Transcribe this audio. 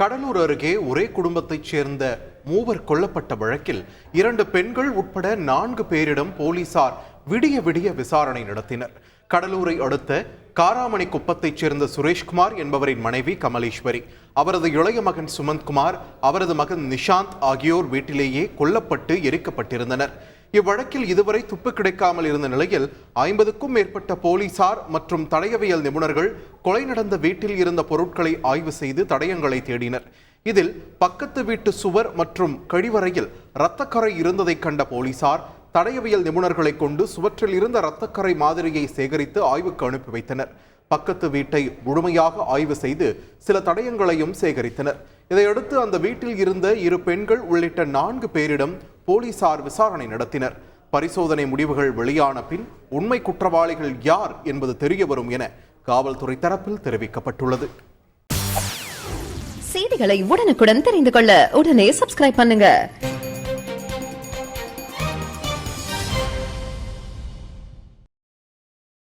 கடலூர் அருகே ஒரே குடும்பத்தைச் சேர்ந்த மூவர் கொல்லப்பட்ட வழக்கில் இரண்டு பெண்கள் உட்பட நான்கு பேரிடம் போலீசார் விடிய விடிய விசாரணை நடத்தினர். கடலூரை அடுத்த காராமணி குப்பத்தைச் சேர்ந்த சுரேஷ்குமார் என்பவரின் மனைவி கமலேஸ்வரி அவரது இளைய மகன் சுமந்த்குமார் அவரது மகன் நிஷாந்த் ஆகியோர் வீட்டிலேயே கொல்லப்பட்டு எரிக்கப்பட்டிருந்தனர். இவ்வழக்கில் இதுவரை துப்பு கிடைக்காமல் இருந்த நிலையில் ஐம்பதுக்கும் மேற்பட்ட போலீசார் மற்றும் தடயவியல் நிபுணர்கள் கொலை நடந்த வீட்டில் இருந்த பொருட்களை ஆய்வு செய்து தடயங்களை தேடினர். இதில் பக்கத்து வீட்டு சுவர் மற்றும் கழிவறையில் இரத்தக்கரை இருந்ததைக் கண்ட போலீசார் தடயவியல் நிபுணர்களை கொண்டு சுவற்றில் இருந்த இரத்தக்கரை மாதிரியை சேகரித்து ஆய்வுக்கு அனுப்பி வைத்தனர். பக்கத்து வீட்டை முழுமையாக ஆய்வு செய்து சில தடயங்களையும் சேகரித்தனர். இதையடுத்து அந்த வீட்டில் இருந்த இரு பெண்கள் உள்ளிட்ட நான்கு பேரிடம் போலீசார் விசாரணை நடத்தினர். பரிசோதனை முடிவுகள் வெளியான பின் உண்மை குற்றவாளிகள் யார் என்பது தெரிய வரும் என காவல்துறை தரப்பில் தெரிவிக்கப்பட்டுள்ளது. செய்திகளை உடனுக்குடன் தெரிந்து கொள்ள உடனே சப்ஸ்கிரைப் பண்ணுங்க.